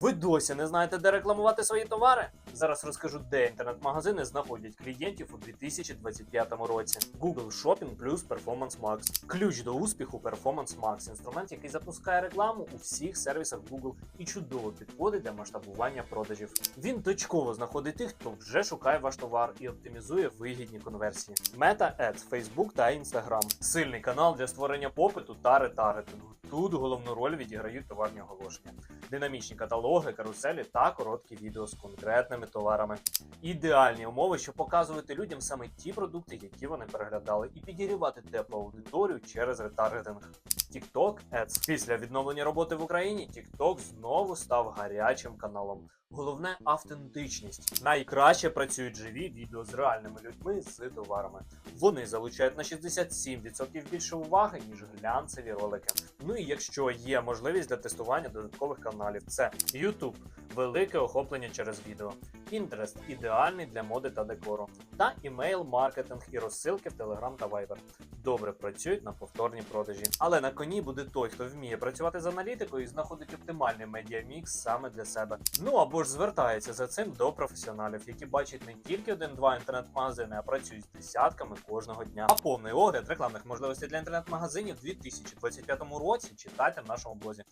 Ви досі не знаєте, де рекламувати свої товари? Зараз розкажу, де інтернет-магазини знаходять клієнтів у 2025 році. Google Shopping плюс Performance Max. Ключ до успіху Performance Max – інструмент, який запускає рекламу у всіх сервісах Google і чудово підходить для масштабування продажів. Він точково знаходить тих, хто вже шукає ваш товар і оптимізує вигідні конверсії. Meta Ads, Facebook та Instagram. Сильний канал для створення попиту та ретаргетингу. Тут головну роль відіграють товарні оголошення динамічні каталоги, каруселі та короткі відео з конкретними товарами. Ідеальні умови, щоб показувати людям саме ті продукти, які вони переглядали, і підігрівати теплу аудиторію через ретаргетинг. TikTok Ads. Після відновлення роботи в Україні TikTok знову став гарячим каналом. Головне автентичність. Найкраще працюють живі відео з реальними людьми з товарами. Вони залучають на 67% більше уваги, ніж глянцеві ролики. Ну і якщо є можливість для тестування додаткових каналів, це YouTube, велике охоплення через відео, Pinterest ідеальний для моди та декору, та імейл, маркетинг і розсилки в Telegram та Viber. Добре працюють на повторні продажі. Але на коні буде той, хто вміє працювати з аналітикою і знаходить оптимальний медіамікс саме для себе. Ну або ж звертається за цим до професіоналів, які бачать не тільки один-два інтернет-магазини, а працюють з десятками кожного дня. А повний огляд рекламних можливостей для інтернет-магазинів у 2025 році читайте в нашому блозі.